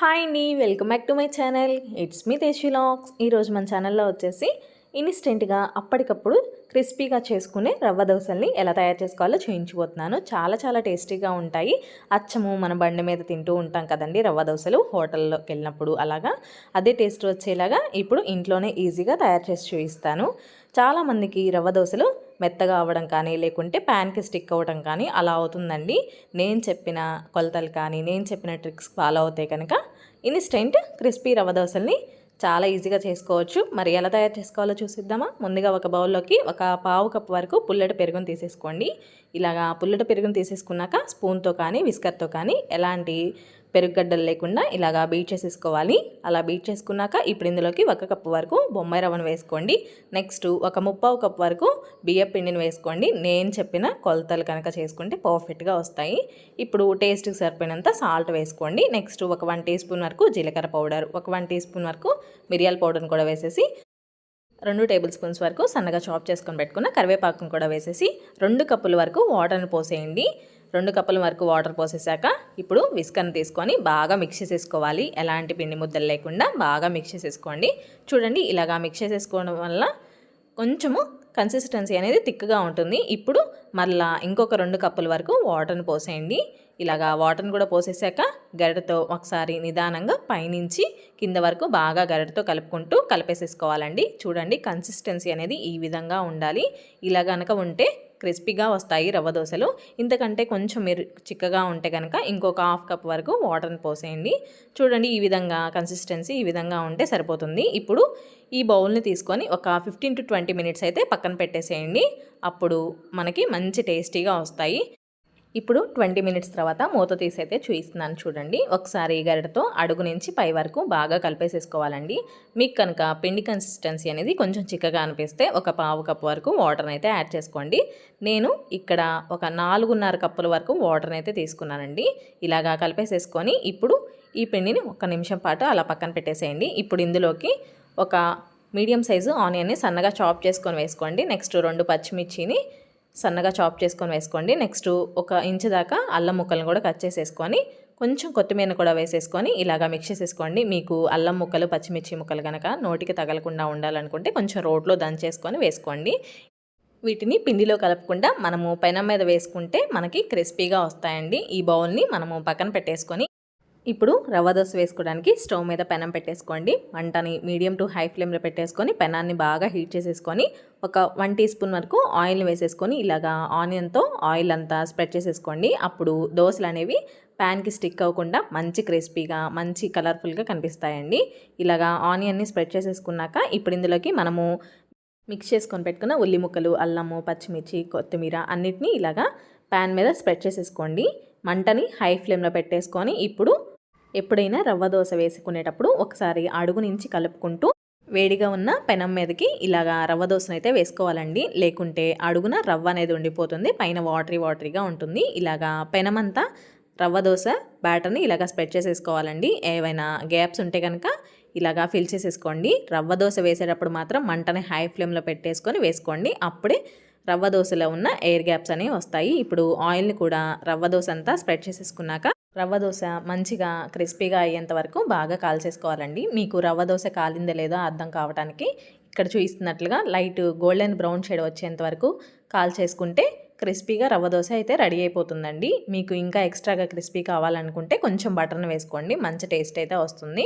Hi అండి welcome back to my channel it's me Laks ఈరోజు మన ఛానల్లో వచ్చేసి ఇన్స్టెంట్గా అప్పటికప్పుడు క్రిస్పీగా చేసుకునే రవ్వ దోశల్ని ఎలా తయారు చేసుకోవాలో చూయించిపోతున్నాను చాలా చాలా టేస్టీగా ఉంటాయి. అచ్చము మన బండి మీద తింటూ ఉంటాం కదండి రవ్వ దోశలు. హోటల్లోకి వెళ్ళినప్పుడు అలాగా అదే టేస్ట్ వచ్చేలాగా ఇప్పుడు ఇంట్లోనే ఈజీగా తయారు చేసి చూపిస్తాను. చాలామందికి రవ్వ దోశలు మెత్తగా అవ్వడం కానీ లేకుంటే ప్యాన్కి స్టిక్ అవ్వడం కానీ అలా అవుతుందండి. నేను చెప్పిన కొలతలు కానీ నేను చెప్పిన ట్రిక్స్ ఫాలో అవుతే కనుక ఇన్స్టెంట్ క్రిస్పీ రవ్వ దోశల్ని చాలా ఈజీగా చేసుకోవచ్చు. మరి ఎలా తయారు చేసుకోవాలో చూసిద్దామా? ముందుగా ఒక బౌల్లోకి ఒక పావు కప్పు వరకు పుల్లటి పెరుగును తీసేసుకోండి. ఇలాగా పుల్లటి పెరుగును తీసేసుకున్నాక స్పూన్తో కానీ విస్కర్తో కానీ ఎలాంటి పెరుగుగడ్డలు లేకుండా ఇలాగా బీట్ చేసేసుకోవాలి. అలా బీట్ చేసుకున్నాక ఇప్పుడు ఇందులోకి ఒక కప్పు వరకు బొమ్మాయి రవ్వను వేసుకోండి. నెక్స్ట్ ఒక ముప్పావు కప్ వరకు బియ్య పిండిని వేసుకోండి. నేను చెప్పిన కొలతలు కనుక చేసుకుంటే పర్ఫెక్ట్గా వస్తాయి. ఇప్పుడు టేస్ట్కి సరిపోయినంత సాల్ట్ వేసుకోండి. నెక్స్ట్ ఒక వన్ టీ స్పూన్ వరకు జీలకర్ర పౌడర్ ఒక వన్ టీ స్పూన్ వరకు మిరియాల పౌడర్ని కూడా వేసేసి రెండు టేబుల్ స్పూన్స్ వరకు సన్నగా చాప్ చేసుకొని పెట్టుకున్న కరివేపాకును కూడా వేసేసి రెండు కప్పుల వరకు వాటర్ని పోసేయండి. రెండు కప్పుల వరకు వాటర్ పోసేసాక ఇప్పుడు విస్కర్ని తీసుకొని బాగా మిక్స్ చేసేసుకోవాలి. ఎలాంటి పిండి ముద్దలు లేకుండా బాగా మిక్స్ చేసేసుకోండి. చూడండి ఇలాగా మిక్స్ చేసేసుకోవడం వల్ల కొంచెము కన్సిస్టెన్సీ అనేది థిక్గా ఉంటుంది. ఇప్పుడు మళ్ళా ఇంకొక రెండు కప్పుల వరకు వాటర్ని పోసేయండి. ఇలాగా వాటర్ని కూడా పోసేసాక గరిటతో ఒకసారి నిదానంగా పైనుంచి కింద వరకు బాగా గరిటతో కలుపుకుంటూ కలిపేసేసుకోవాలండి. చూడండి కన్సిస్టెన్సీ అనేది ఈ విధంగా ఉండాలి. ఇలా కనుక ఉంటే క్రిస్పీగా వస్తాయి రవ్వ దోశలు. ఇంతకంటే కొంచెం మీరు చిక్కగా ఉంటే కనుక ఇంకొక హాఫ్ కప్ వరకు వాటర్ని పోసేయండి. చూడండి ఈ విధంగా కన్సిస్టెన్సీ ఈ విధంగా ఉంటే సరిపోతుంది. ఇప్పుడు ఈ బౌల్ని తీసుకొని ఒక ఫిఫ్టీన్ టు ట్వంటీ మినిట్స్ అయితే పక్కన పెట్టేసేయండి. అప్పుడు మనకి మంచి టేస్టీగా వస్తాయి. ఇప్పుడు ట్వంటీ మినిట్స్ తర్వాత మూత తీసైతే చూపిస్తున్నాను చూడండి. ఒకసారి గరిటతో అడుగు నుంచి పై వరకు బాగా కలిపేసేసుకోవాలండి. మీకు కనుక పిండి కన్సిస్టెన్సీ అనేది కొంచెం చిక్కగా అనిపిస్తే ఒక పావు కప్పు వరకు వాటర్ని అయితే యాడ్ చేసుకోండి. నేను ఇక్కడ ఒక నాలుగున్నర కప్పుల వరకు వాటర్ని అయితే తీసుకున్నానండి. ఇలాగా కలిపేసేసుకొని ఇప్పుడు ఈ పిండిని ఒక నిమిషం పాటు అలా పక్కన పెట్టేసేయండి. ఇప్పుడు ఇందులోకి ఒక మీడియం సైజు ఆనియన్ని సన్నగా చాప్ చేసుకొని వేసుకోండి. నెక్స్ట్ రెండు పచ్చిమిర్చిని సన్నగా చాప్ చేసుకొని వేసుకోండి. నెక్స్ట్ ఒక ఇంచు దాకా అల్లం ముక్కలను కూడా కట్ చేసేసుకొని కొంచెం కొత్తిమీర కూడా వేసేసుకొని ఇలాగా మిక్స్ చేసేసుకోండి. మీకు అల్లం ముక్కలు పచ్చిమిర్చి ముక్కలు కనుక నోటికి తగలకుండా ఉండాలనుకుంటే కొంచెం రోట్లో దంచేసుకొని వేసుకోండి. వీటిని పిండిలో కలపకుండా మనము పెనం మీద వేసుకుంటే మనకి క్రిస్పీగా వస్తాయండి. ఈ బౌల్ని మనము పక్కన పెట్టేసుకొని ఇప్పుడు రవ్వ దోశ వేసుకోవడానికి స్టవ్ మీద పెనం పెట్టేసుకోండి. మంటని మీడియం టు హై ఫ్లేమ్లో పెట్టేసుకొని పెనాన్ని బాగా హీట్ చేసేసుకొని ఒక వన్ టీ స్పూన్ వరకు ఆయిల్ని వేసేసుకొని ఇలాగా ఆనియన్తో ఆయిల్ అంతా స్ప్రెడ్ చేసేసుకోండి. అప్పుడు దోశలు అనేవి ప్యాన్కి స్టిక్ అవ్వకుండా మంచి క్రిస్పీగా మంచి కలర్ఫుల్గా కనిపిస్తాయండి. ఇలాగా ఆనియన్ని స్ప్రెడ్ చేసేసుకున్నాక ఇప్పుడు ఇందులోకి మనము మిక్స్ చేసుకొని పెట్టుకున్న ఉల్లి ముక్కలు అల్లము పచ్చిమిర్చి కొత్తిమీర అన్నిటినీ ఇలాగా ప్యాన్ మీద స్ప్రెడ్ చేసేసుకోండి. మంటని హై ఫ్లేమ్లో పెట్టేసుకొని ఇప్పుడు ఎప్పుడైనా రవ్వ దోశ వేసుకునేటప్పుడు ఒకసారి అడుగు నుంచి కలుపుకుంటూ వేడిగా ఉన్న పెనం మీదకి ఇలాగా రవ్వ దోశను అయితే వేసుకోవాలండి. లేకుంటే అడుగున రవ్వ అనేది ఉండిపోతుంది. పైన వాటరీ వాటరీగా ఉంటుంది. ఇలాగా పెనమంతా రవ్వ దోశ బ్యాటర్ని ఇలాగా స్ప్రెడ్ చేసేసుకోవాలండి. ఏవైనా గ్యాప్స్ ఉంటే కనుక ఇలాగా ఫిల్ చేసేసుకోండి. రవ్వ దోశ వేసేటప్పుడు మాత్రం మంటని హై ఫ్లేమ్లో పెట్టేసుకొని వేసుకోండి. అప్పుడే రవ్వ దోశలో ఉన్న ఎయిర్ గ్యాప్స్ అనేవి వస్తాయి. ఇప్పుడు ఆయిల్ని కూడా రవ్వ దోశ అంతా స్ప్రెడ్ చేసేసుకున్నాక రవ్వ దోశ మంచిగా క్రిస్పీగా అయ్యేంత వరకు బాగా కాల్చేసుకోవాలండి. మీకు రవ్వ దోశ కాలిందే లేదో అర్థం కావడానికి ఇక్కడ చూపిస్తున్నట్లుగా లైట్ గోల్డెన్ బ్రౌన్ షేడ్ వచ్చేంత వరకు కాల్చేసుకుంటే క్రిస్పీగా రవ్వ దోశ అయితే రెడీ అయిపోతుందండి. మీకు ఇంకా ఎక్స్ట్రాగా క్రిస్పీ కావాలనుకుంటే కొంచెం బటర్ని వేసుకోండి. మంచి టేస్ట్ అయితే వస్తుంది.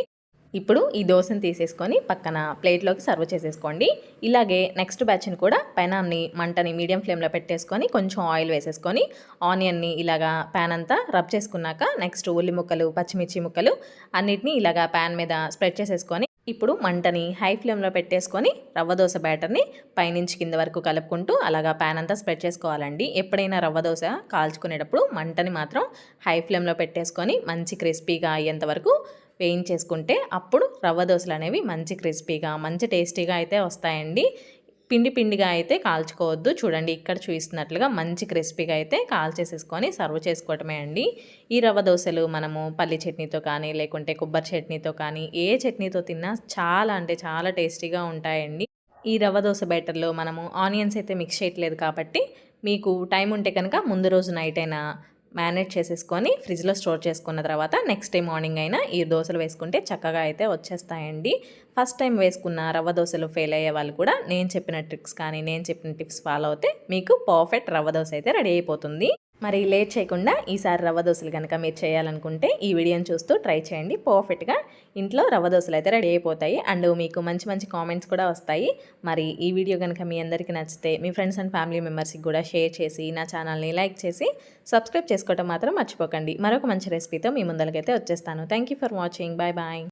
ఇప్పుడు ఈ దోశను తీసేసుకొని పక్కన ప్లేట్లోకి సర్వ్ చేసేసుకోండి. ఇలాగే నెక్స్ట్ బ్యాచ్ని కూడా పెనాన్ని మంటని మీడియం ఫ్లేమ్లో పెట్టేసుకొని కొంచెం ఆయిల్ వేసేసుకొని ఆనియన్ని ఇలాగా ప్యాన్ అంతా రబ్ చేసుకున్నాక నెక్స్ట్ ఉల్లి ముక్కలు పచ్చిమిర్చి ముక్కలు అన్నిటినీ ఇలాగా ప్యాన్ మీద స్ప్రెడ్ చేసేసుకొని ఇప్పుడు మంటని హై ఫ్లేమ్లో పెట్టేసుకొని రవ్వ దోశ బ్యాటర్ని పైనుంచి కింద వరకు కలుపుకుంటూ అలాగా ప్యాన్ అంతా స్ప్రెడ్ చేసుకోవాలండి. ఎప్పుడైనా రవ్వ దోశ కాల్చుకునేటప్పుడు మంటని మాత్రం హై ఫ్లేమ్లో పెట్టేసుకొని మంచి క్రిస్పీగా అయ్యేంత వరకు వేయించేసుకుంటే అప్పుడు రవ్వ దోశలు అనేవి మంచి క్రిస్పీగా మంచి టేస్టీగా అయితే వస్తాయండి. పిండి పిండిగా అయితే కాల్చుకోవద్దు. చూడండి ఇక్కడ చూపిస్తున్నట్లుగా మంచి క్రిస్పీగా అయితే కాల్చేసేసుకొని సర్వ్ చేసుకోవటమే అండి. ఈ రవ్వ దోశలు మనము పల్లి చట్నీతో కానీ లేకుంటే కొబ్బరి చట్నీతో కానీ ఏ చట్నీతో తిన్నా చాలా అంటే చాలా టేస్టీగా ఉంటాయండి. ఈ రవ్వ దోశ బ్యాటర్లో మనము ఆనియన్స్ అయితే మిక్స్ చేయట్లేదు కాబట్టి మీకు టైం ఉంటే కనుక ముందు రోజు నైట్ అయినా మ్యారినేట్ చేసేసుకొని ఫ్రిడ్జ్లో స్టోర్ చేసుకున్న తర్వాత నెక్స్ట్ డే మార్నింగ్ అయినా ఈ దోశలు వేసుకుంటే చక్కగా అయితే వచ్చేస్తాయండి. ఫస్ట్ టైం వేసుకున్న రవ్వ దోశలు ఫెయిల్ అయ్యే వాళ్ళు కూడా నేను చెప్పిన ట్రిక్స్ కానీ నేను చెప్పిన టిప్స్ ఫాలో అవుతే మీకు పర్ఫెక్ట్ రవ్వ దోశ అయితే రెడీ అయిపోతుంది. మరి లేట్ చేయకుండా ఈసారి రవ్వ దోశలు కనుక మీరు చేయాలనుకుంటే ఈ వీడియోని చూస్తూ ట్రై చేయండి. పర్ఫెక్ట్గా ఇంట్లో రవ్వ దోశలు అయితే రెడీ అయిపోతాయి. అండ్ మీకు మంచి మంచి కామెంట్స్ కూడా వస్తాయి. మరి ఈ వీడియో కనుక మీ అందరికీ నచ్చితే మీ ఫ్రెండ్స్ అండ్ ఫ్యామిలీ మెంబర్స్కి కూడా షేర్ చేసి నా ఛానల్ని లైక్ చేసి సబ్స్క్రైబ్ చేసుకోవటం మాత్రం మర్చిపోకండి. మరొక మంచి రెసిపీతో మీ ముందరికైతే వచ్చేస్తాను. Thank you for watching. Bye bye.